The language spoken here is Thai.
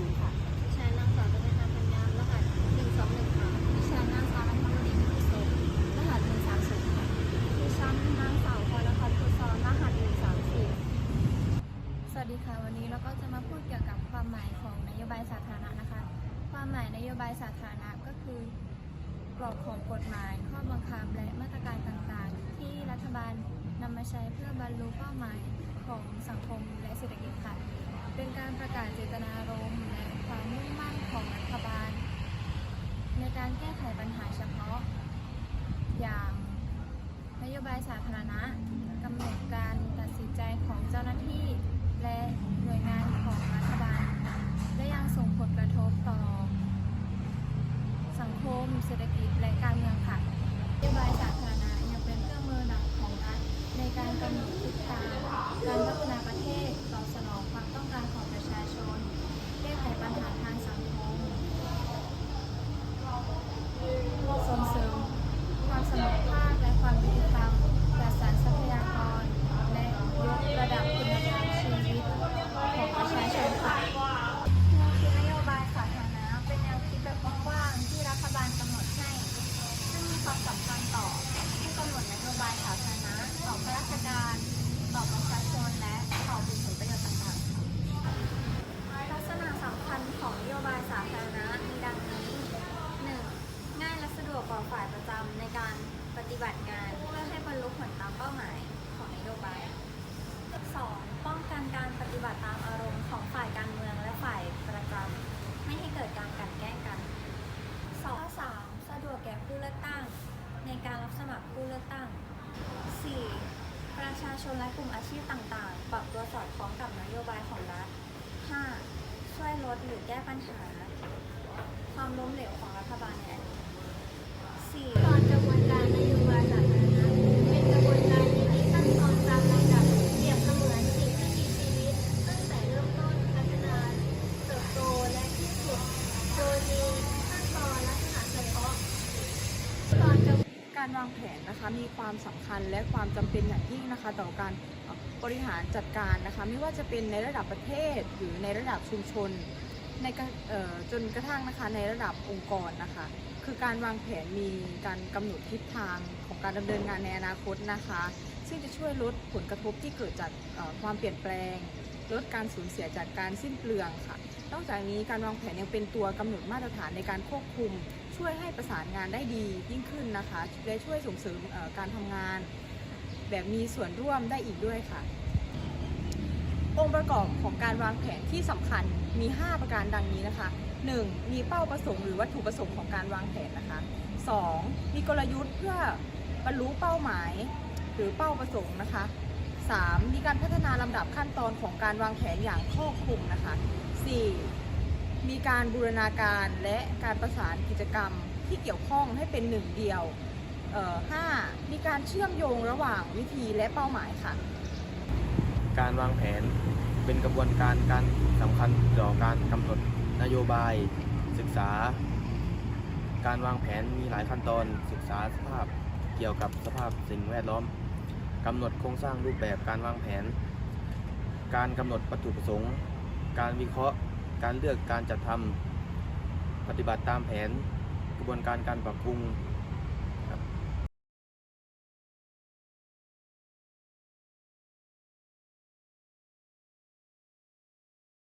120ค่ะดิฉันางสาวกัญญาปัญญามรหัส121ค่ะดิฉันนางสาวนันทมณีพิเศษรหัส130ค่ะดิฉันนางสาวพรพัฒน์พุทธรรหัส134สวัสดีค่ะ วันนี้เราก็จะมาพูดเกี่ยวกับความหมายของนโยบายสาธารณะนะคะ ความหมายนโยบายสาธารณะก็คือกรอบของกฎหมาย ข้อบังคับและมาตรการต่างๆ ที่รัฐบาลนำมาใช้เพื่อบรรลุเป้าหมายของสังคมและเศรษฐกิจค่ะ เป็นการประกาศเจตนารมณ์และความมุ่งมั่นของรัฐบาล ในการแก้ไขปัญหาเฉพาะ อย่างนโยบายสาธารณะกำหนดการตัดสินใจของเจ้าหน้าที่ และหน่วยงานของรัฐบาลได้ยังส่งผลกระทบต่อ สังคม เศรษฐกิจและการเมืองค่ะนโยบายสาธารณะยังเป็นเครื่องมือหลักของรัฐในการกำหนดทิศทางการพัฒนาประเทศตอบสนองความต้องการของประชาชน แก้ไขปัญหาทางสังคม ส่งเสริมความเสมอภาคและความยุติธรรมจัดสรรทรัพยากร และยกระดับคุณภาพชีวิตของประชาชนค่ะ แนวคิดนโยบายสาธารณะเป็นแนวคิดแบบกว้างๆที่รัฐบาลกำหนดให้ ซึ่งมีความสำคัญต่อผู้กำหน ดนโยบายสาธารณะต่อข้าราชการ ต่อประชาชนและต่อผู้ผลประโยชน์ต่างๆค่ะลักษณะสำคัญของนโยบายสาธารณะมีดังนี้ 1. ง่ายและสะดวกต่อฝ่ายประจำในการปฏิบัติงานเพื่อให้บรรลุผลตามเป้าหมายของนโยบาย 2. ป้องกันการปฏิบัติตามอารมณ์ของฝ่ายการเมืองและฝ่ายประจำไม่ให้เกิดการกันแกล้งกัน 2. 3. สะดวกแก่ผู้เลือกตั้ง ในการรับสมัครผู้เลือกตั้ง 4. ประชาชนและกลุ่มอาชีพต่างๆ ปรับตัวสอดคล้องกับนโยบายของรัฐ 5. ช่วยลดหรือแก้ปัญหา ความล้มเหลวของรัฐบาลในอดีต 4. ตอนจะบวนการนโยบายสาธารณะเป็นกระบวนการที่มีขั้นตอนตามลำดับเปรียบเสมือนสิ่งที่มีชีวิต ตั้งแต่เริ่มต้นพัฒนา เติบโตและที่สุด โดยมีขั้นตอนลักษณะเฉพาะ ตอนกระ การวางแผนนะคะ มีความสำคัญและความจำเป็นอย่างยิ่งนะคะ ต่อการบริหารจัดการนะคะ ไม่ว่าจะเป็นในระดับประเทศหรือในระดับชุมชน ในจนกระทั่งนะคะในระดับองค์กรนะคะ คือการวางแผนมีการกำหนดทิศทางของการดำเนินงานในอนาคตนะคะ ซึ่งจะช่วยลดผลกระทบที่เกิดจากความเปลี่ยนแปลง ลดการสูญเสียจากการสิ้นเปลืองค่ะนอกจากนี้การวางแผนยังเป็นตัวกำหนดมาตรฐานในการควบคุม ช่วยให้ประสานงานได้ดียิ่งขึ้นนะคะและช่วยส่งเสริมการทำงาน แบบมีส่วนร่วมได้อีกด้วยค่ะ องค์ประกอบของการวางแผนที่สำคัญมี 5 ประการดังนี้นะคะ 1. มีเป้าประสงค์หรือวัตถุประสงค์ของการวางแผนนะคะ 2. มีกลยุทธ์เพื่อบรรลุเป้าหมายหรือเป้าประสงค์นะคะ 3. มีการพัฒนาลำดับขั้นตอนของการวางแผนอย่างครอบคลุมนะคะ 4. มีการบูรณาการและการประสานกิจกรรมที่เกี่ยวข้องให้เป็นหนึ่งเดียวเอ่อ 5. มีการเชื่อมโยงระหว่างวิธีและเป้าหมายค่ะ การวางแผนเป็นกระบวนการการสำคัญต่อการกำหนดนโยบาย ศึกษา การวางแผนมีหลายขั้นตอนศึกษาสภาพเกี่ยวกับสภาพสิ่งแวดล้อมกำหนดโครงสร้างรูปแบบการวางแผน การกำหนดวัตถุประสงค์ การวิเคราะห์ การเลือกการจัดทำปฏิบัติตามแผน กระบวนการการปรับปรุง